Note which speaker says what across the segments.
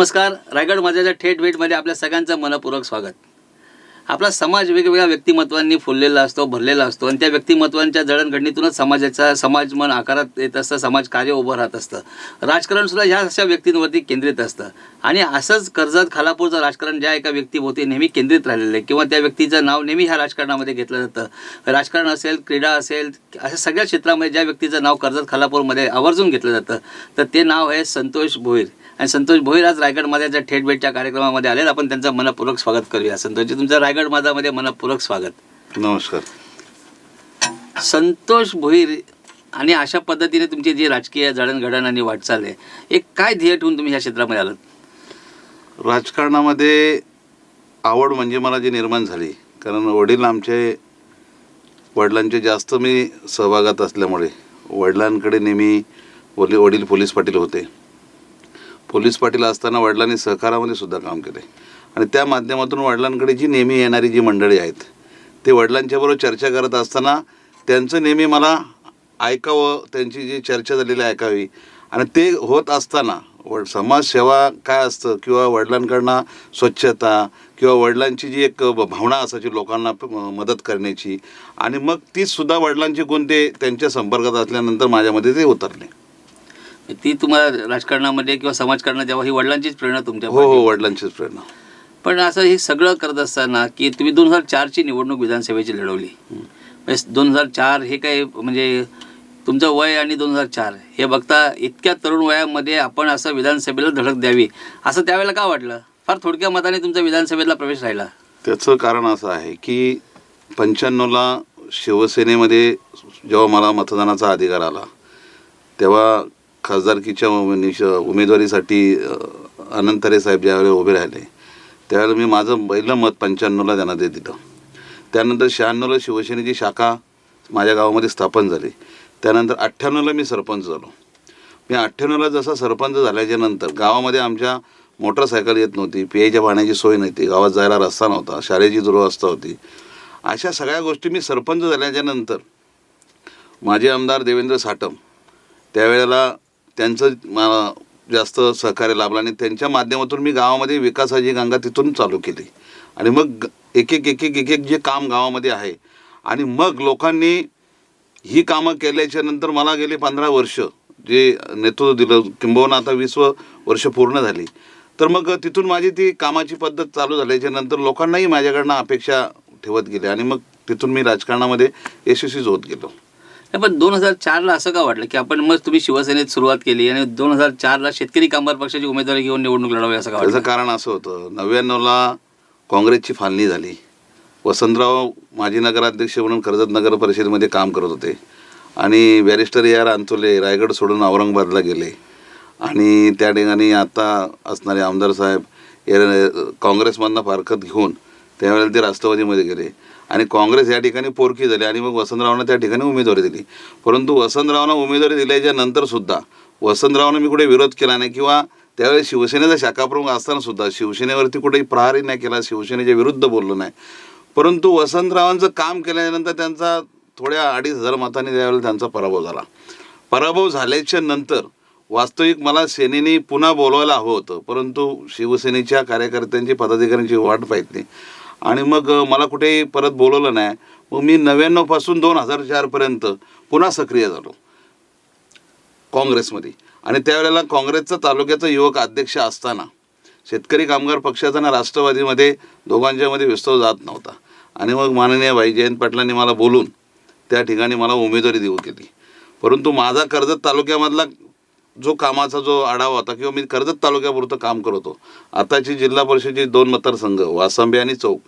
Speaker 1: नमस्कार रायगड माझ्याच्या थेट भेटमध्ये आपल्या सगळ्यांचं मनपूर्वक स्वागत. आपला समाज वेगवेगळ्या व्यक्तिमत्वांनी फुललेला असतो भरलेला असतो आणि त्या व्यक्तिमत्वांच्या जडणघडणीतूनच समाजाचा समाज मन आकारात येत असतं समाज कार्य उभं राहत असतं. राजकारणसुद्धा ह्या अशा व्यक्तींवरती केंद्रित असतं. आणि असंच कर्जत खालापूरचं राजकारण ज्या एका व्यक्तीभोवती नेहमी केंद्रित राहिलेलं आहे किंवा त्या व्यक्तीचं नाव नेहमी ह्या राजकारणामध्ये घेतलं जातं. राजकारण असेल क्रीडा असेल अशा सगळ्या क्षेत्रामध्ये ज्या व्यक्तीचं नाव कर्जत खालापूरमध्ये आवर्जून घेतलं जातं तर ते नाव आहे संतोष भोईर. आणि संतोष भोईर आज रायगड माझ्याच्या थेट भेटच्या कार्यक्रमामध्ये आले आपण त्यांचं मनपूर्वक स्वागत करूया. संतोषजी तुमचं रायगड माझामध्ये मनपूर्वक स्वागत.
Speaker 2: नमस्कार.
Speaker 1: संतोष भोईर आणि अशा पद्धतीने तुमची जी राजकीय जडणघडण आणि वाटचाल आहे एक काय ध्येय ठेवून तुम्ही ह्या क्षेत्रामध्ये आलात?
Speaker 2: राजकारणामध्ये आवड म्हणजे मला जी निर्माण झाली कारण वडील आमचे वडिलांचे जास्त मी सहभागात असल्यामुळे वडिलांकडे नेहमी वडील वडील पोलीस पाटील होते. पोलीस पाटील असताना वडिलांनी सहकारामध्ये सुद्धा काम केले. आणि त्या माध्यमातून वडिलांकडे जी नेहमी येणारी जी मंडळी आहेत ते वडिलांच्याबरोबर चर्चा करत असताना त्यांचं नेहमी मला ऐकावं त्यांची जी चर्चा झालेली ऐकावी. आणि ते होत असताना वड समाजसेवा काय असतं किंवा वडिलांकडनं स्वच्छता किंवा वडिलांची जी एक भावना असायची लोकांना मदत करण्याची. आणि मग तीचसुद्धा वडिलांचे वडिलांची गुण ते त्यांच्या संपर्कात असल्यानंतर माझ्यामध्ये ते उतरले.
Speaker 1: ती तुम्हाला राजकारणामध्ये किंवा समाजकारणात जेव्हा ही वडिलांचीच प्रेरणा तुमच्या
Speaker 2: हो हो. वडिलांचीच प्रेरणा.
Speaker 1: पण असं हे सगळं करत असताना की तुम्ही दोन हजार चारची निवडणूक विधानसभेची लढवली. दोन हजार चार हे काय म्हणजे तुमचं वय आणि दोन हजार चार हे बघता इतक्या तरुण वयामध्ये आपण असं विधानसभेला धडक द्यावी. असं त्यावेळेला का वाटलं? फार थोडक्या मताने तुमचा विधानसभेतला प्रवेश राहिला.
Speaker 2: त्याचं कारण असं आहे की पंच्याण्णवला शिवसेनेमध्ये जेव्हा मला मतदानाचा अधिकार आला तेव्हा खासदारकीच्या उमेदनिश- उमेदवारीसाठी अनंतरे साहेब ज्यावेळेला उभे राहिले त्यावेळेला मी माझं पहिलं मत पंच्याण्णवला त्यांना ते दिलं त्यानंतर शहाण्णवला शिवसेनेची शाखा माझ्या गावामध्ये स्थापन झाली. त्यानंतर अठ्ठ्याण्णवला मी सरपंच झालो. मी अठ्ठ्याण्णवला जसा सरपंच झाल्याच्यानंतर गावामध्ये आमच्या मोटरसायकल येत नव्हती पियाच्या पाण्याची सोय नव्हती गावात जायला रस्ता नव्हता शाळेची दुरवस्था होती. अशा सगळ्या गोष्टी मी सरपंच झाल्याच्यानंतर माझे आमदार देवेंद्र साटम त्यावेळेला त्यांचं मला जास्त सहकार्य लाभलं आणि त्यांच्या माध्यमातून मी गावामध्ये विकासाची गंगा तिथून चालू केली. आणि मग एक एक एक एक एक एक जे काम गावामध्ये आहे. आणि मग लोकांनी ही कामं केल्याच्यानंतर मला गेले पंधरा वर्ष जे नेतृत्व दिलं किंबहुना आता वीस वर्ष पूर्ण झाली. तर मग तिथून माझी ती कामाची पद्धत चालू झाल्याच्यानंतर लोकांनाही माझ्याकडनं अपेक्षा ठेवत गेली आणि मग तिथून मी राजकारणामध्ये यशस्वीच होत गेलो.
Speaker 1: नाही, पण दोन हजार चारला असं का वाटलं की आपण मग तुम्ही शिवसेनेत सुरुवात केली आणि दोन हजार चारला शेतकरी कामगार पक्षाची उमेदवारी घेऊन निवडणूक लढावी असं का
Speaker 2: त्याचं
Speaker 1: वाटलं
Speaker 2: कारण असं होतं. नव्याण्णवला काँग्रेसची फाळणी झाली. वसंतराव माजी नगराध्यक्ष म्हणून कर्जत नगर परिषदेमध्ये काम करत होते. आणि बॅरिस्टर यार आर अंतोले रायगड सोडून औरंगाबादला गेले. आणि त्या ठिकाणी आता असणारे आमदार साहेब हे काँग्रेसमधनं फारकत घेऊन त्यावेळेला ते राष्ट्रवादीमध्ये गेले. आणि काँग्रेस या ठिकाणी पोरकी झाली आणि मग वसंतरावांना त्या ठिकाणी उमेदवारी दिली. परंतु वसंतरावांना उमेदवारी दिल्याच्या नंतरसुद्धा वसंतरावांना मी कुठे विरोध केला नाही किंवा त्यावेळेस शिवसेनेचा शाखाप्रमुख असताना सुद्धा शिवसेनेवरती कुठेही प्रहारही नाही केला शिवसेनेच्या विरुद्ध बोललो नाही. परंतु वसंतरावांचं काम केल्यानंतर त्यांचा थोड्या अडीच हजार मतांनी त्यावेळेला त्यांचा पराभव झाला. पराभव झाल्याच्यानंतर वास्तविक मला सेनेने पुन्हा बोलवायला हवं होतं परंतु शिवसेनेच्या कार्यकर्त्यांची पदाधिकाऱ्यांची वाट पाहिजे आणि मग मला कुठेही परत बोलवलं नाही. मग मी नव्याण्णवपासून दोन हजार चारपर्यंत पुन्हा सक्रिय झालो. काँग्रेसमध्ये. आणि त्यावेळेला काँग्रेसचा तालुक्याचा युवक अध्यक्ष असताना शेतकरी कामगार पक्षाचा आणि राष्ट्रवादीमध्ये दोघांच्यामध्ये विस्तव जात नव्हता. आणि मग माननीय भाई जयंत पाटलांनी मला बोलून त्या ठिकाणी मला उमेदवारी देऊ केली. परंतु माझा कर्जत तालुक्यामधला जो कामाचा जो आढावा होता किंवा मी कर्जत तालुक्यापुरतं काम करत होतो. आताची जिल्हा परिषदेची दोन मतदारसंघ वासंबे आणि चौक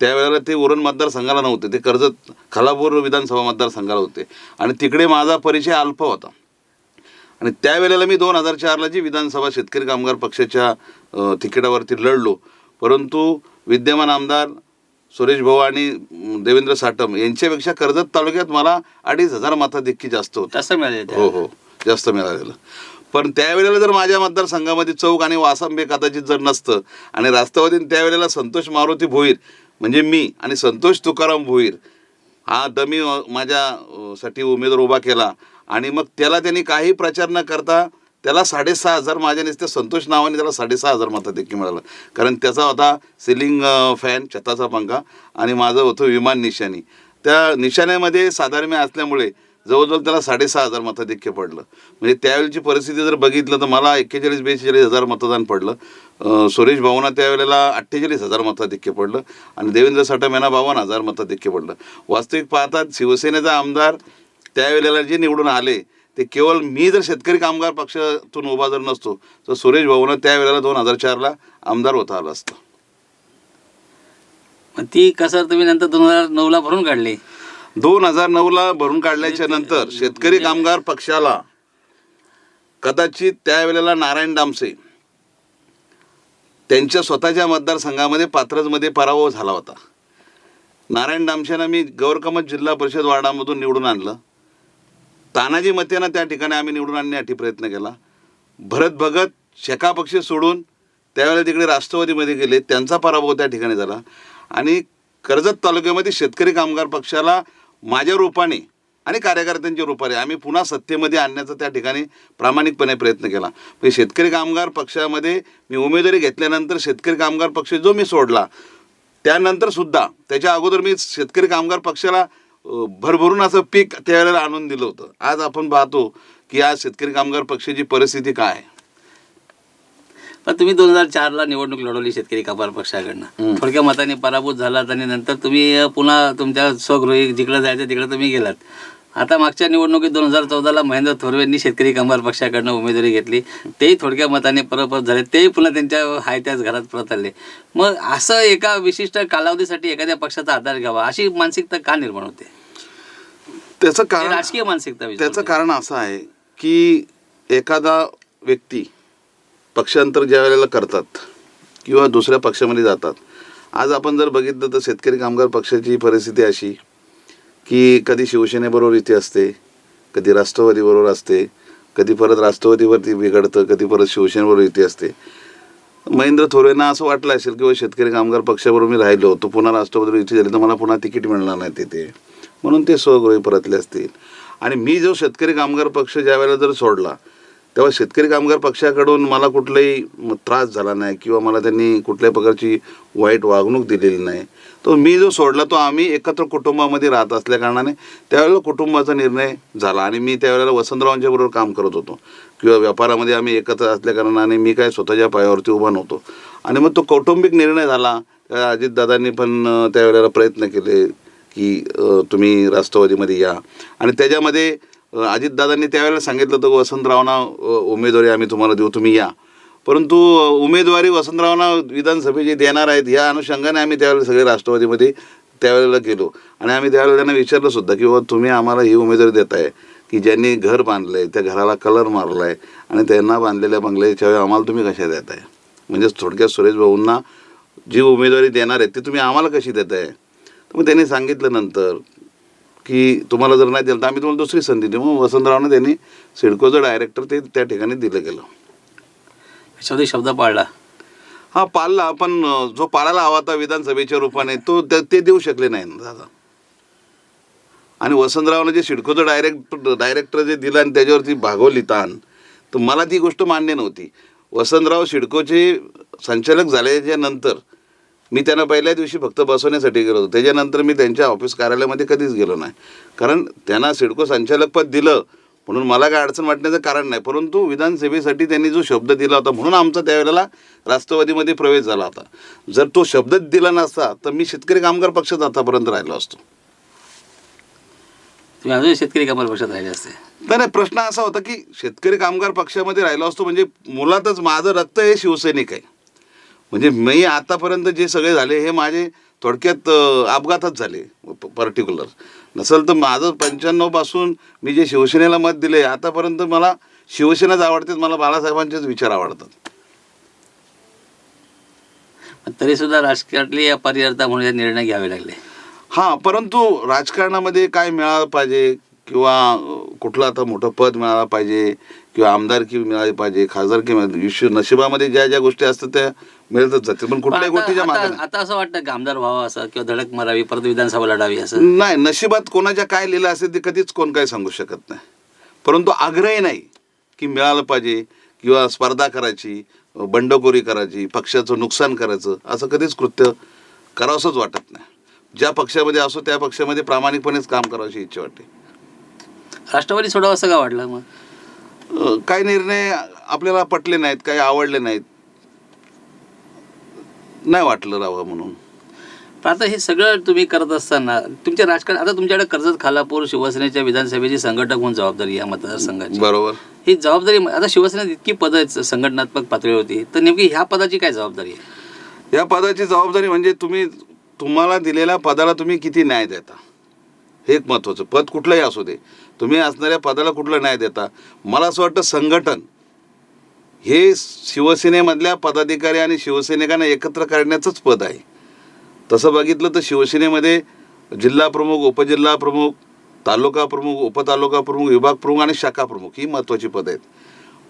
Speaker 2: त्यावेळेला ते उरण मतदारसंघाला नव्हते. ते कर्जत खालापूर विधानसभा मतदारसंघाला होते. आणि तिकडे माझा परिचय अल्प होता. आणि त्यावेळेला मी दोन हजार चारला जी विधानसभा शेतकरी कामगार पक्षाच्या तिकिटावरती लढलो. परंतु विद्यमान आमदार सुरेश भाऊ आणि देवेंद्र साटम यांच्यापेक्षा कर्जत तालुक्यात मला अडीच हजार मताधिक्की जास्त होते.
Speaker 1: तसं मिळालं.
Speaker 2: हो हो. जास्त मिळालेलं. पण त्यावेळेला जर माझ्या मतदारसंघामध्ये चौक आणि वासांबे कदाचित जर नसतं आणि राष्ट्रवादीने त्यावेळेला संतोष मारुती भोईर म्हणजे मी आणि संतोष तुकाराम भोईर हा दमी माझ्यासाठी माझ्या साठी उमेदवार उभा केला आणि मग त्याला त्यांनी काही प्रचार न करता त्याला साडेसहा हजार माझ्या नुसते संतोष नावाने त्याला साडेसहा हजार मताधिक्य मिळालं. कारण त्याचा होता सिलिंग फॅन छताचा पंखा आणि माझं होतं विमान निशाणी. त्या निशाण्यामध्ये साधारण असल्यामुळे जवळजवळ त्याला साडेसहा हजार मताधिक्य पडलं. म्हणजे त्यावेळेची परिस्थिती जर बघितलं तर मला एक्केचाळीस बेचाळीस हजार मतदान पडलं. सुरेश भाऊना त्यावेळेला अठ्ठेचाळीस हजार मताधिक्य पडलं आणि देवेंद्र साठम यांना बावन्न हजार मताधिक्य पडलं. वास्तविक पाहतात शिवसेनेचा आमदार त्यावेळेला जे निवडून आले ते केवळ मी जर शेतकरी कामगार पक्षातून उभा जर नसतो तर सुरेश भाऊनं त्यावेळेला दोन हजार चारला आमदार होता आला असतं.
Speaker 1: ती कसर तुम्ही नंतर दोन हजार नऊला भरून काढली?
Speaker 2: दोन हजार नऊला भरून काढल्याच्या नंतर शेतकरी कामगार पक्षाला कदाचित त्यावेळेला नारायण डामसे त्यांच्या स्वतःच्या मतदारसंघामध्ये पात्रजमध्ये पराभव झाला होता. नारायण डामशेना मी गौरकमत जिल्हा परिषद वार्डामधून निवडून आणलं. तानाजी मतेनं त्या ठिकाणी आम्ही निवडून आणण्यासाठी प्रयत्न केला. भरत भगत शेका पक्ष सोडून त्यावेळेला तिकडे राष्ट्रवादीमध्ये गेले. त्यांचा पराभव त्या ठिकाणी झाला. आणि कर्जत तालुक्यामध्ये शेतकरी कामगार पक्षाला माझ्या रूपाने आणि कार्यकर्त्यांच्या रूपाने आम्ही पुन्हा सत्तेमध्ये आणण्याचा त्या ठिकाणी प्रामाणिकपणे प्रयत्न केला. म्हणजे शेतकरी कामगार पक्षामध्ये मी उमेदवारी घेतल्यानंतर शेतकरी कामगार पक्ष जो मी सोडला त्यानंतर सुद्धा त्याच्या अगोदर मी शेतकरी कामगार पक्षाला भरभरून असं पीक त्यावेळेला आणून दिलं होतं. आज आपण पाहतो की आज शेतकरी कामगार पक्षाची परिस्थिती काय आहे.
Speaker 1: पण तुम्ही दोन हजार चारला निवडणूक लढवली शेतकरी कामगार पक्षाकडनं. थोडक्या मताने पराभूत झालात आणि नंतर तुम्ही पुन्हा तुमच्या स्वगृही जिकडे जायचं तिकडे तुम्ही गेलात. आता मागच्या निवडणुकीत दोन हजार चौदाला महेंद्र थोरवेंनी शेतकरी कामगार पक्षाकडनं उमेदवारी घेतली. तेही थोडक्या मताने परत झाले. तेही पुन्हा त्यांच्या हाय त्याच घरात परत आले मग असं एका विशिष्ट कालावधीसाठी एखाद्या पक्षाचा आधार घ्यावा अशी मानसिकता का निर्माण होते?
Speaker 2: त्याचं कारण
Speaker 1: राजकीय मानसिकता.
Speaker 2: त्याचं कारण असं आहे की एखादा व्यक्ती पक्षांतर ज्या वेळेला करतात किंवा दुसऱ्या पक्षामध्ये जातात. आज आपण जर बघितलं तर शेतकरी कामगार पक्षाची परिस्थिती अशी की कधी शिवसेनेबरोबर इथे असते कधी राष्ट्रवादीबरोबर असते कधी परत राष्ट्रवादीवरती बिघडतं कधी परत शिवसेनेबरोबर इथे असते. महेंद्र थोरेंना असं वाटलं असेल की शेतकरी कामगार पक्षाबरोबर मी राहिलो तो पुन्हा राष्ट्रवादीवर इथे झाली तर मला पुन्हा तिकीट मिळणार नाही तिथे म्हणून ते स्वगृही परतले असतील. आणि मी जो शेतकरी कामगार पक्ष ज्या वेळेला जर सोडला तेव्हा शेतकरी कामगार पक्षाकडून मला कुठलाही त्रास झाला नाही किंवा मला त्यांनी कुठल्याही प्रकारची वाईट वागणूक दिलेली नाही. तो मी जो सोडला तो आम्ही एकत्र कुटुंबामध्ये राहत असल्या कारणाने त्यावेळेला कुटुंबाचा निर्णय झाला आणि मी त्यावेळेला वसंतरावांच्या बरोबर काम करत होतो. किंवा व्यापारामध्ये आम्ही एकत्र असल्या कारणाने मी काय स्वतःच्या पायावरती उभा नव्हतो. आणि मग तो कौटुंबिक निर्णय झाला. अजितदादांनी पण त्यावेळेला प्रयत्न केले की तुम्ही राष्ट्रवादीमध्ये या. आणि त्याच्यामध्ये अजितदादांनी त्यावेळेला सांगितलं होतं वसंतरावना उमेदवारी आम्ही तुम्हाला देऊ तुम्ही या. परंतु उमेदवारी वसंतरावना विधानसभेची देणार आहेत या अनुषंगाने आम्ही त्यावेळेला सगळे राष्ट्रवादीमध्ये त्यावेळेला गेलो. आणि आम्ही त्यावेळेला त्यांना विचारलं सुद्धा की बाबा तुम्ही आम्हाला ही उमेदवारी देताय की ज्यांनी घर बांधलं आहे त्या घराला कलर मारला आहे आणि त्यांना बांधलेल्या बंगल्याच्या वेळी आम्हाला तुम्ही कशा देताय? म्हणजे थोडक्यात सुरेश भाऊंना जी उमेदवारी देणार आहे ती तुम्ही आम्हाला कशी देताय? तर मग त्यांनी सांगितलं नंतर की तुम्हाला जर नाही दिलं तर आम्ही तुम्हाला दुसरी संधी देऊ. मग वसंतरावनं त्यांनी सिडकोचं डायरेक्टर ते त्या ठिकाणी दिलं गेलं.
Speaker 1: शेवटी शब्द पाळला.
Speaker 2: हा पाळला. पण जो पाळायला हवा होता विधानसभेच्या रूपाने तो ते देऊ शकले नाही ना दादा. आणि वसंतरावनं जे सिडकोचं डायरेक्ट डायरेक्टर जे दिलं आणि त्याच्यावरती भागवली ताण तर मला ती गोष्ट मान्य नव्हती. वसंतराव सिडकोचे संचालक झाल्याच्यानंतर मी त्यांना पहिल्या दिवशी फक्त बसवण्यासाठी गेलो होतो. त्याच्यानंतर मी त्यांच्या ऑफिस कार्यालयामध्ये कधीच गेलो नाही. कारण त्यांना सिडको संचालक पद दिलं म्हणून मला काय अडचण वाटण्याचं कारण नाही. परंतु विधानसभेसाठी त्यांनी जो शब्द दिला होता म्हणून आमचा त्यावेळेला राष्ट्रवादीमध्ये प्रवेश झाला होता. जर तो शब्दच दिला नसता तर मी शेतकरी कामगार पक्षात आतापर्यंत राहिलो असतो.
Speaker 1: अजून शेतकरी कामगार पक्षात राहिले असते.
Speaker 2: नाही नाही, प्रश्न असा होता की शेतकरी कामगार पक्षामध्ये राहिलो असतो म्हणजे मुलातच माझं रक्त हे शिवसैनिक आहे. म्हणजे मी आतापर्यंत जे सगळे झाले हे माझे थोडक्यात अपघातच झाले पर्टिक्युलर नसेल तर माझं पंच्याण्णवपासून मी जे शिवसेनेला मत दिले आतापर्यंत मला शिवसेनाच आवडते मला बाळासाहेबांचेच विचार आवडतात.
Speaker 1: तरी सुद्धा राजकारणातली अपरिहार्यतामुळे निर्णय घ्यावे लागले.
Speaker 2: हां परंतु राजकारणामध्ये काय मिळालं पाहिजे किंवा कुठलं आता मोठं पद मिळालं पाहिजे किंवा आमदारकी मिळाली पाहिजे खासदारकी मिळाली विश्व नशिबामध्ये ज्या ज्या गोष्टी असतात त्या मिळतच जातील पण कुठल्याही
Speaker 1: आता-
Speaker 2: गोष्टीच्या मागे
Speaker 1: आता असं वाटतं की आमदार व्हावा असं? किंवा धडक मारावी परत विधानसभा लढावी असं?
Speaker 2: नाही नशिबात कोणाच्या काय लिहिलं असेल ते कधीच कोण काय सांगू शकत नाही. परंतु आग्रही नाही की मिळालं पाहिजे किंवा स्पर्धा करायची बंडखोरी करायची पक्षाचं नुकसान करायचं असं कधीच कृत्य करावंसंच वाटत नाही. ज्या पक्षामध्ये असो त्या पक्षामध्ये प्रामाणिकपणेच काम करावयाची इच्छा वाटते.
Speaker 1: राष्ट्रवादी सोडावं असं का वाटलं मग?
Speaker 2: अ, काही निर्णय आपल्याला पटले नाहीत काही आवडले नाहीत. नाही वाटलं राहावं म्हणून.
Speaker 1: पण आता हे सगळं तुम्ही करत असताना तुमच्या राजकारण आता तुमच्याकडे कर्जत खालापूर शिवसेनेच्या विधानसभेची संघटक म्हणून जबाबदारी या मतदारसंघाची?
Speaker 2: बरोबर.
Speaker 1: ही जबाबदारी आता शिवसेनेत इतकी पदं आहेत संघटनात्मक पातळीवरती तर नेमकी ह्या पदाची काय जबाबदारी आहे?
Speaker 2: या पदाची जबाबदारी म्हणजे तुम्ही तुम्हाला दिलेल्या पदाला तुम्ही किती न्याय देता? हे एक महत्त्वाचं. पद कुठलंही असू दे. तुम्ही असणाऱ्या पदाला कुठलं न्याय देता? मला असं वाटतं संघटन हे शिवसेनेमधल्या पदाधिकारी आणि शिवसैनिकांना एकत्र करण्याचंच पद आहे. तसं बघितलं तर शिवसेनेमध्ये जिल्हा प्रमुख उपजिल्हा प्रमुख तालुका प्रमुख उपतालुका प्रमुख विभाग प्रमुख आणि शाखा प्रमुख ही महत्त्वाची पदं आहेत.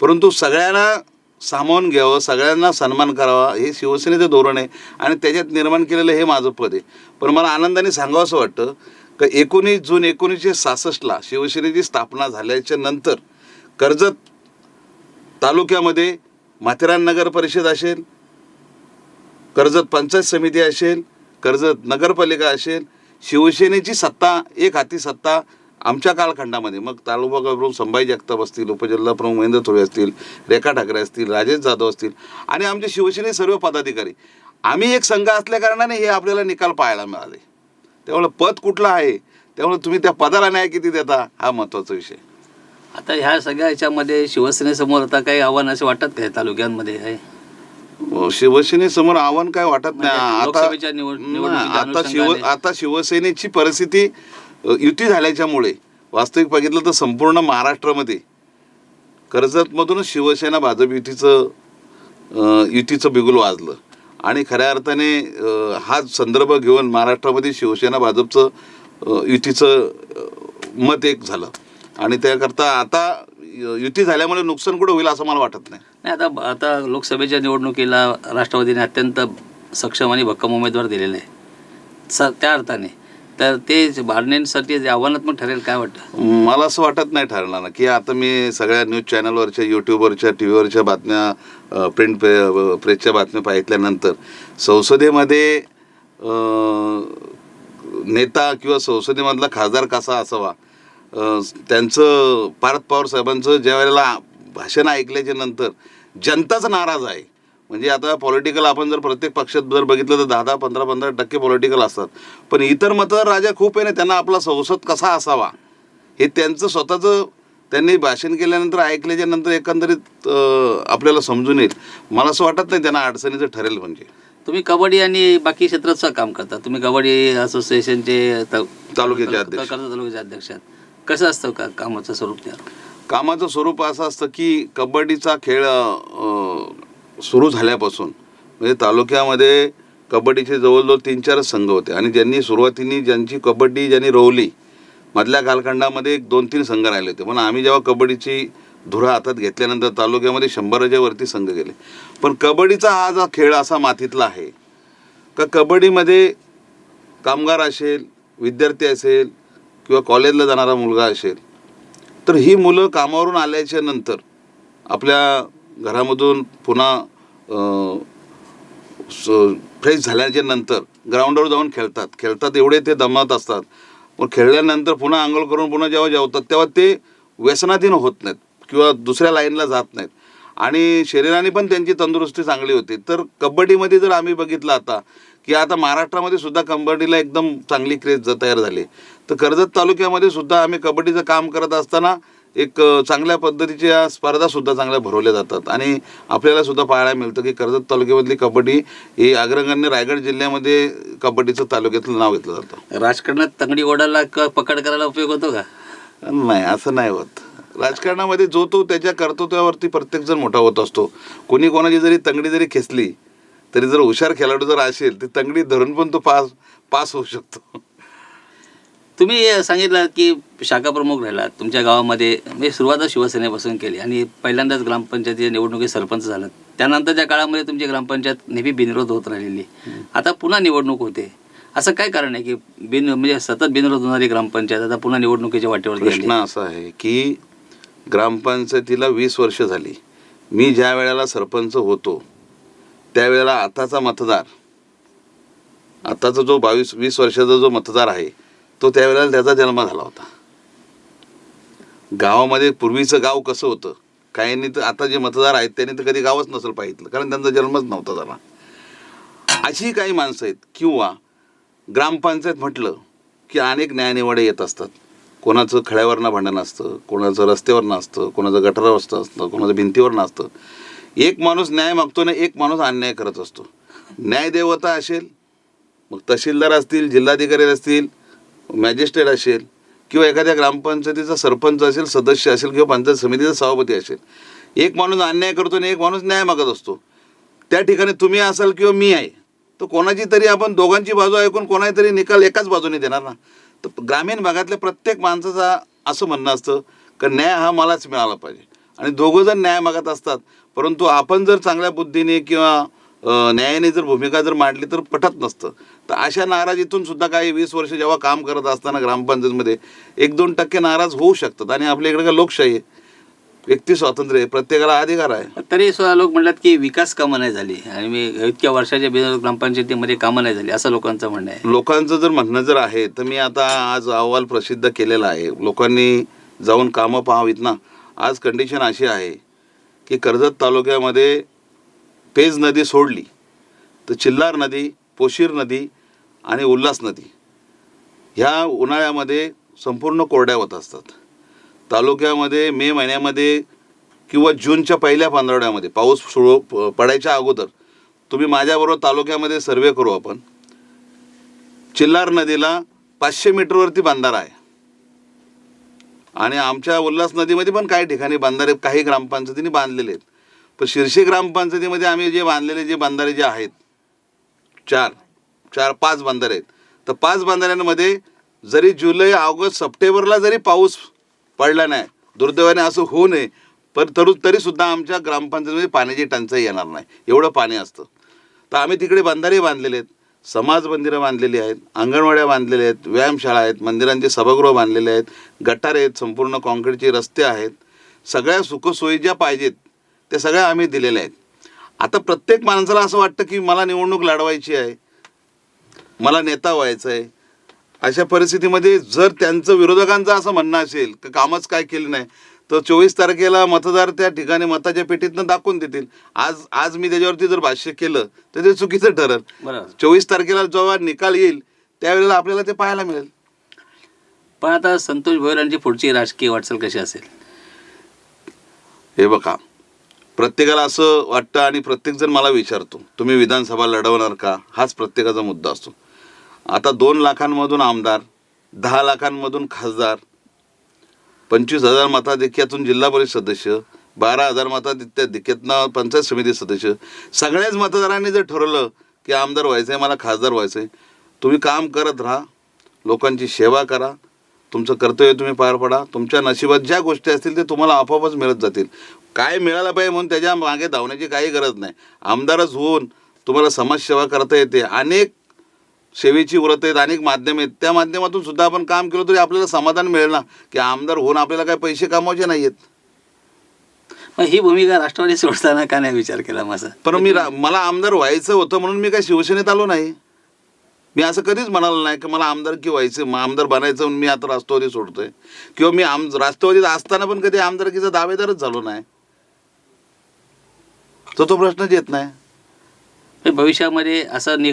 Speaker 2: परंतु सगळ्यांना सामावून घ्यावं सगळ्यांना सन्मान करावा हे शिवसेनेचं धोरण आहे आणि त्याच्यात निर्माण केलेलं हे माझं पद आहे. पण मला आनंदाने सांगावं असं वाटतं का एकोणीस जून एकोणीसशे सहासष्टला शिवसेनेची स्थापना झाल्याच्यानंतर कर्जत तालुक्यामध्ये माथेरान नगर परिषद असेल कर्जत पंचायत समिती असेल कर्जत नगरपालिका असेल शिवसेनेची सत्ता एक हाती सत्ता आमच्या कालखंडामध्ये. मग तालुका प्रमुख संभाजी जगताप असतील उपजिल्हा प्रमुख महेंद्र थोडे असतील रेखा ठाकरे असतील राजेश जाधव असतील आणि आमचे शिवसेने सर्व पदाधिकारी. आम्ही एक संघ असल्या कारणाने हे आपल्याला निकाल पाहायला मिळाले. त्यामुळे पद कुठलं आहे? त्यामुळे तुम्ही त्या पदाला न्याय किती देता? हा महत्त्वाचा विषय.
Speaker 1: आता ह्या सगळ्या ह्याच्यामध्ये शिवसेनेसमोर आता काही आव्हान असे वाटतात का हे तालुक्यांमध्ये? आहे
Speaker 2: अ, शिवसेनेसमोर आव्हान काय वाटत नाही.
Speaker 1: म्हणजे
Speaker 2: आता
Speaker 1: लोकसभेच्या निवड-
Speaker 2: नाही,
Speaker 1: निवडणुकीच्या
Speaker 2: आता शिव
Speaker 1: अनुषंगाने.
Speaker 2: आता शिवसेनेची परिस्थिती अ, युती झाल्याच्यामुळे वास्तविक बघितलं तर संपूर्ण महाराष्ट्रामध्ये कर्जतमधूनच शिवसेना भाजप युतीचं अ, युतीचं बिगुल वाजलं. आणि खऱ्या अर्थाने अ, हा संदर्भ घेऊन महाराष्ट्रामध्ये शिवसेना भाजपचं अ, युतीचं अ, मत एक झालं. आणि त्याकरता आता युती झाल्यामुळे नुकसान कुठं होईल असं मला वाटत नाही.
Speaker 1: नाही आता आता लोकसभेच्या निवडणुकीला राष्ट्रवादीने अत्यंत सक्षम आणि भक्कम उमेदवार दिलेले आहे. स त्या अर्थाने. तर ते भाडण्यांसाठी जे आव्हानात्मक ठरेल काय वाटतं?
Speaker 2: मला असं वाटत नाही ठरणार ना की आता मी सगळ्या न्यूज चॅनलवरच्या यूट्यूबवरच्या टी व्हीवरच्या बातम्या प्रिंट प्रेसच्या बातम्या पाहितल्यानंतर संसदेमध्ये नेता किंवा संसदेमधला खासदार कसा असावा त्यांचं पार्थ पवार साहेबांचं ज्या वेळेला भाषण ऐकल्याच्या नंतर जनताच नाराज आहे. म्हणजे आता पॉलिटिकल आपण जर प्रत्येक पक्षात जर बघितलं तर दहा दहा पंधरा पंधरा टक्के पॉलिटिकल असतात. पण इतर मतदार राजा खूप आहे ना त्यांना आपला संसद कसा असावा? हे त्यांचं स्वतःचं त्यांनी भाषण केल्यानंतर ऐकल्याच्या नंतर एकंदरीत आपल्याला समजून येईल. मला असं वाटत नाही त्यांना अडचणीचं ठरेल म्हणजे.
Speaker 1: तुम्ही कबड्डी आणि बाकी क्षेत्राचं काम करता. तुम्ही कबड्डी असोसिएशनचे
Speaker 2: तालुक्याचे अध्यक्ष.
Speaker 1: तालुक्याचे अध्यक्ष आहात. कसं असतं का कामाचं स्वरूप त्या
Speaker 2: कामाचं स्वरूप असं असतं की कबड्डीचा खेळ सुरू झाल्यापासून म्हणजे तालुक्यामध्ये कबड्डीचे जवळजवळ तीन चार संघ होते. आणि ज्यांनी सुरुवातीने ज्यांची कबड्डी ज्यांनी रोवली मधल्या कालखंडामध्ये एक दोन तीन संघ राहिले होते. पण आम्ही जेव्हा कबड्डीची धुरा हातात घेतल्यानंतर तालुक्यामध्ये शंभराच्या वरती संघ गेले. पण कबड्डीचा हा जो खेळ असा मातीतला आहे का कबड्डीमध्ये कामगार असेल विद्यार्थी असेल किंवा कॉलेजला जाणारा मुलगा असेल तर ही मुलं कामावरून आल्याच्यानंतर आपल्या घरामधून पुन्हा स- फ्रेश झाल्याच्यानंतर ग्राउंडवर जाऊन खेळतात. खेळतात एवढे ते दमत असतात. मग खेळल्यानंतर पुन्हा आंघोळ करून पुन्हा जेव्हा जेवतात तेव्हा ते व्यसनाधीन होत नाहीत किंवा दुसऱ्या लाईनला जात नाहीत. आणि शरीराने पण त्यांची तंदुरुस्ती चांगली होती. तर कबड्डीमध्ये जर आम्ही बघितलं आता की आता महाराष्ट्रामध्ये सुद्धा कबड्डीला एकदम चांगली क्रेज ज- तयार झाली तर कर्जत तालुक्यामध्ये सुद्धा आम्ही कबड्डीचं काम करत असताना एक चांगल्या पद्धतीच्या स्पर्धा सुद्धा चांगल्या भरवल्या जातात. आणि आपल्याला सुद्धा पाहायला मिळतं की कर्जत तालुक्यामधली कबड्डी ही अग्रगण्य रायगड जिल्ह्यामध्ये कबड्डीचं तालुक्यातलं नाव घेतलं जातं.
Speaker 1: राजकारणात तंगडी ओढायला क- पकड करायला उपयोग होतो का?
Speaker 2: नाही असं नाही होत. राजकारणामध्ये जो तो त्याच्या कर्तृत्वावरती प्रत्येकजण मोठा होत असतो. कोणी कोणाची जरी तंगडी जरी खेचली तरी जर हुशार खेळाडू जर असेल तर तंगडी धरून पण तो पास पास होऊ शकतो.
Speaker 1: तुम्ही सांगितलं की शाखा प्रमुख राहिलात तुमच्या गावामध्ये म्हणजे सुरुवातच शिवसेनेपासून केली आणि पहिल्यांदाच ग्रामपंचायतीच्या निवडणुकीत सरपंच झालात. त्यानंतरच्या काळामध्ये तुमची ग्रामपंचायत नेहमी बिनविरोध होत राहिलेली. आता पुन्हा निवडणूक होते. असं काय कारण आहे की बिन म्हणजे सतत बिनविरोध होणारी ग्रामपंचायत आता पुन्हा निवडणुकीच्या वाटेवर
Speaker 2: प्रश्न असा आहे की ग्रामपंचायतीला वीस वर्ष झाली. मी ज्या वेळेला सरपंच होतो त्यावेळेला आताचा मतदार आताचा जो बावीस वीस वर्षाचा जो मतदार आहे तो त्यावेळेला त्याचा जन्म झाला होता. गावामध्ये पूर्वीचं गाव कसं होतं? काहींनी तर आता जे मतदार आहेत त्यांनी तर कधी गावच नसेल पाहिजे कारण त्यांचा जन्मच नव्हता झाला. अशी काही माणसं आहेत किंवा ग्रामपंचायत म्हटलं की अनेक न्यायनिवाडे येत असतात. कोणाचं खड्यावरनं भांडण असतं कोणाचं रस्त्यावरनं असतं कोणाचं गटारावर असतं कोणाचं भिंतीवरनं असतं. एक माणूस न्याय मागतो ना एक माणूस अन्याय करत असतो. न्यायदेवता असेल मग तहसीलदार असतील जिल्हाधिकारी असतील मॅजिस्ट्रेट असेल किंवा एखाद्या ग्रामपंचायतीचा सरपंच असेल सदस्य असेल किंवा पंचायत समितीचा सभापती असेल एक माणूस अन्याय करतो आणि एक माणूस न्याय मागत असतो. त्या ठिकाणी तुम्ही असाल किंवा मी आहे तर कोणाची तरी आपण दोघांची बाजू ऐकून कोणाही तरी निकाल एकाच बाजूने देणार ना. तर ग्रामीण भागातल्या प्रत्येक माणसाचा असं म्हणणं असतं का न्याय हा मलाच मिळाला पाहिजे. आणि दोघं जण न्याय मागत असतात परंतु आपण जर चांगल्या बुद्धीने किंवा न्यायाने जर भूमिका जर मांडली तर पटत नसतं. तर अशा नाराजीतून सुद्धा काही वीस वर्ष जेव्हा काम करत असताना ग्रामपंचायतमध्ये एक दोन टक्के नाराज होऊ शकतात आणि आपल्या इकडे काय लोकशाही आहे. व्यक्ती स्वातंत्र्य आहे प्रत्येकाला अधिकार आहे.
Speaker 1: तरी सुद्धा लोक म्हणतात की विकास कामं नाही झाली. आणि मी इतक्या वर्षाच्या बिना ग्रामपंचायतीमध्ये कामं नाही झाली असं लोकांचं म्हणणं आहे.
Speaker 2: लोकांचं जर म्हणणं जर आहे तर मी आता आज अहवाल प्रसिद्ध केलेला आहे. लोकांनी जाऊन कामं पाहावीत ना. आज कंडिशन अशी आहे की कर्जत तालुक्यामध्ये पेज नदी सोडली तर चिल्लार नदी पोशीर नदी आणि उल्हास नदी ह्या उन्हाळ्यामध्ये संपूर्ण कोरड्या होत असतात. तालुक्यामध्ये मे महिन्यामध्ये किंवा जूनच्या पहिल्या पंधरवड्यामध्ये पाऊस सुरू पडायच्या अगोदर तुम्ही माझ्याबरोबर तालुक्यामध्ये सर्वे करू आपण. चिल्लार नदीला पाचशे मीटरवरती बांधारा आहे. आणि आमच्या उल्हास नदीमध्ये पण काही ठिकाणी बांधारे काही ग्रामपंचायतींनी बांधलेले आहेत. पण शिर्षे ग्रामपंचायतीमध्ये आम्ही जे बांधलेले जे बांधारे जे आहेत चार चार पाच बांधारे आहेत. तर पाच बांधाऱ्यांमध्ये जरी जुलै ऑगस्ट सप्टेंबरला जरी पाऊस पडला नाही दुर्दैवाने असं होऊ नये पण तरू तरीसुद्धा आमच्या ग्रामपंचायतीमध्ये पाण्याची टंचाई येणार नाही. एवढं पाणी असतं. तर आम्ही तिकडे बांधारे बांधलेले आहेत. समाज मंदिरं बांधलेली आहेत अंगणवाड्या बांधलेल्या आहेत व्यायामशाळा आहेत मंदिरांचे सभागृह बांधलेले आहेत गटारे आहेत संपूर्ण कॉन्क्रीटचे रस्ते आहेत. सगळ्या सुखसोयी ज्या पाहिजेत त्या सगळ्या आम्ही दिलेल्या आहेत. आता प्रत्येक माणसाला असं वाटतं की मला निवडणूक लढवायची आहे मला नेता व्हायचं आहे. अशा परिस्थितीमध्ये जर त्यांचं विरोधकांचं असं म्हणणं असेल की कामच काय केलं नाही तर चोवीस तारखेला मतदार त्या ठिकाणी मताच्या पेटीतनं दाखवून देतील. आज आज मी त्याच्यावरती जर भाष्य केलं तर ते चुकीचं ठरल. चोवीस तारखेला जेव्हा निकाल येईल त्यावेळेला आपल्याला ते पाहायला मिळेल.
Speaker 1: पण आता संतोष भोयरांची पुढची राजकीय वाटचाल कशी असेल?
Speaker 2: हे बघा प्रत्येकाला असं वाटतं आणि प्रत्येकजण मला विचारतो तुम्ही विधानसभा लढवणार का? हाच प्रत्येकाचा मुद्दा असतो. आता दोन लाखांमधून आमदार दहा लाखांमधून खासदार पंचवीस हजार मताधिक्यातून जिल्हा परिषद सदस्य बारा हजार मताधिक्यातनं पंचायत समिती सदस्य. सगळ्याच मतदारांनी जर ठरवलं की आमदार व्हायचं आहे मला खासदार व्हायचं आहे तुम्ही काम करत राहा लोकांची सेवा करा तुमचं कर्तव्य तुम्ही पार पडा तुमच्या नशिबात ज्या गोष्टी असतील ते तुम्हाला आपोआपच मिळत जातील. काय मिळालं पाहिजे म्हणून त्याच्यामागे धावण्याची काही गरज नाही. आमदारच होऊन तुम्हाला समाजसेवा करता येते. अनेक सेवेची व्रत आहेत अनेक माध्यम आहेत. त्या माध्यमातून सुद्धा आपण काम केलं तरी आपल्याला समाधान मिळेल ना? की आमदार होऊन आपल्याला काय पैसे कमवायचे नाही आहेत
Speaker 1: मग ही भूमिका राष्ट्रवादी सोडताना का नाही विचार केला माझा?
Speaker 2: पण मी रा- मला आमदार व्हायचं होतं म्हणून मी काय शिवसेनेत आलो नाही. मी असं कधीच म्हणालो नाही की मला आमदार की व्हायचं मग आमदार बनायचं म्हणून मी आता राष्ट्रवादी सोडतोय. किंवा मी आम राष्ट्रवादीत असताना पण कधी आमदारकीचा दावेदारच झालो नाही. तर तो प्रश्नच येत नाही.
Speaker 1: भविष्यामध्ये असं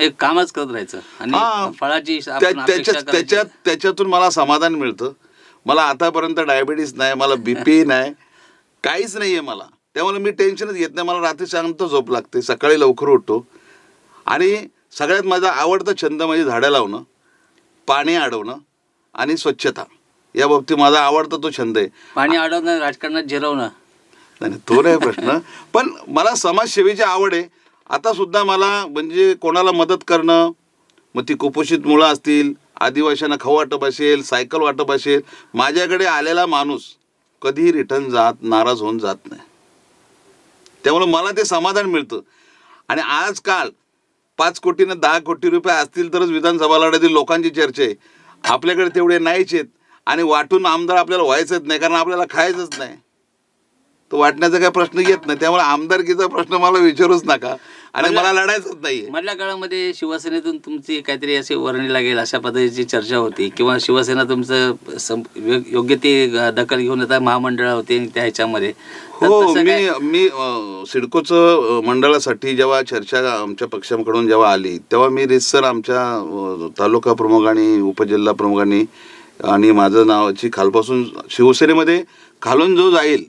Speaker 1: एक कामच करत राहायचं. आणि फळाची
Speaker 2: त्याच्यात त्याच्यातून मला समाधान मिळतं. मला आतापर्यंत डायबिटीस नाही मला बीपी नाही काहीच नाही आहे मला. त्यामुळे मी टेन्शनच घेत नाही. मला रात्री शांत झोप लागते. सकाळी लवकर उठतो. आणि सगळ्यात माझा आवडता छंद म्हणजे झाडं लावणं पाणी अडवणं आणि स्वच्छता. या बाबतीत माझा आवडता तो छंद आहे.
Speaker 1: पाणी अडवणं राजकारणात जिरवणं.
Speaker 2: नाही, तो नाही प्रश्न. पण मला समाजसेवेची आवड आहे. आता सुद्धा मला म्हणजे कोणाला मदत करणं मग ती कुपोषित मुलं असतील आदिवासींना खाऊ वाटप असेल सायकल वाटप असेल माझ्याकडे आलेला माणूस कधीही रिटर्न जात नाराज होऊन जात नाही. त्यामुळे मला ते समाधान मिळतं. आणि आजकाल पाच कोटीनं दहा कोटी रुपये असतील तरच विधानसभा लढ्यातील लोकांची चर्चा आहे. आपल्याकडे तेवढे नाहीच आहेत. आणि वाटून आमदार आपल्याला व्हायचंच नाही कारण आपल्याला खायचंच नाही. तो वाटण्याचा काही प्रश्न येत नाही. त्यामुळे आमदारकीचा प्रश्न मला विचारूच नका. आणि मला लढायचंच नाही
Speaker 1: मधल्या काळामध्ये शिवसेनेतून तुमची काहीतरी अशी वर्णी लागेल अशा पद्धतीची चर्चा होती किंवा शिवसेना तुमचं योग्य ती दखल घेऊन आता महामंडळ होते त्या ह्याच्यामध्ये.
Speaker 2: हो मी मी सिडकोचं मंडळासाठी जेव्हा चर्चा आमच्या पक्षाकडून जेव्हा आली तेव्हा मी रितसर आमच्या तालुका प्रमुखांनी उपजिल्हा प्रमुखांनी आणि माझं नावाची खालपासून शिवसेनेमध्ये खालून जो जाईल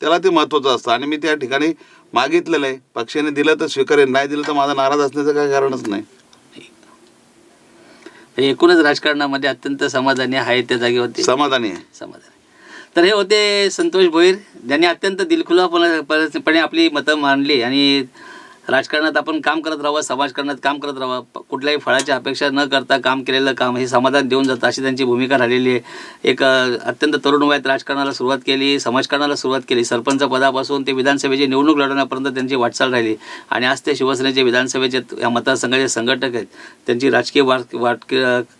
Speaker 2: त्याला ते महत्त्वाचं असतं. आणि मी त्या ठिकाणी मागितलेलं आहे. पक्षाने दिलं तर स्वीकारेन. नाही दिलं तर माझा नाराज असण्याचं काही कारणच नाही.
Speaker 1: एकूणच राजकारणामध्ये अत्यंत समाधानी आहे त्या जागेवरती.
Speaker 2: समाधानी आहे.
Speaker 1: समाधान. तर हे होते संतोष भोईर. ज्यांनी अत्यंत दिलखुलापणे आपली मतं मांडली आणि राजकारणात आपण काम करत राहावं समाजकारणात काम करत राहावं. कुठल्याही फळाची अपेक्षा न करता काम केलेलं काम हे समाधान देऊन जातं अशी त्यांची भूमिका राहिलेली आहे. एक अत्यंत तरुण वयात राजकारणाला सुरुवात केली समाजकारणाला सुरुवात केली. सरपंच पदापासून ते विधानसभेची निवडणूक लढवण्यापर्यंत त्यांची वाटचाल राहिली. आणि आज ते शिवसेनेचे विधानसभेचे या मतदारसंघाचे संघटक आहेत. त्यांची राजकीय वाट वाट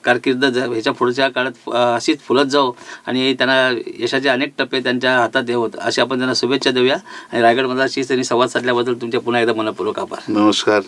Speaker 1: कारकीर्द ह्याच्या पुढच्या काळात अशीच फुलत जाऊ आणि त्यांना यशाचे अनेक टप्पे त्यांच्या हातात येवत अशी आपण त्यांना शुभेच्छा देऊया आणि रायगड मतदार शिवसेने संवाद साधल्याबद्दल तुमच्या पुन्हा एकदा मनपूर्वक
Speaker 2: नमस्कार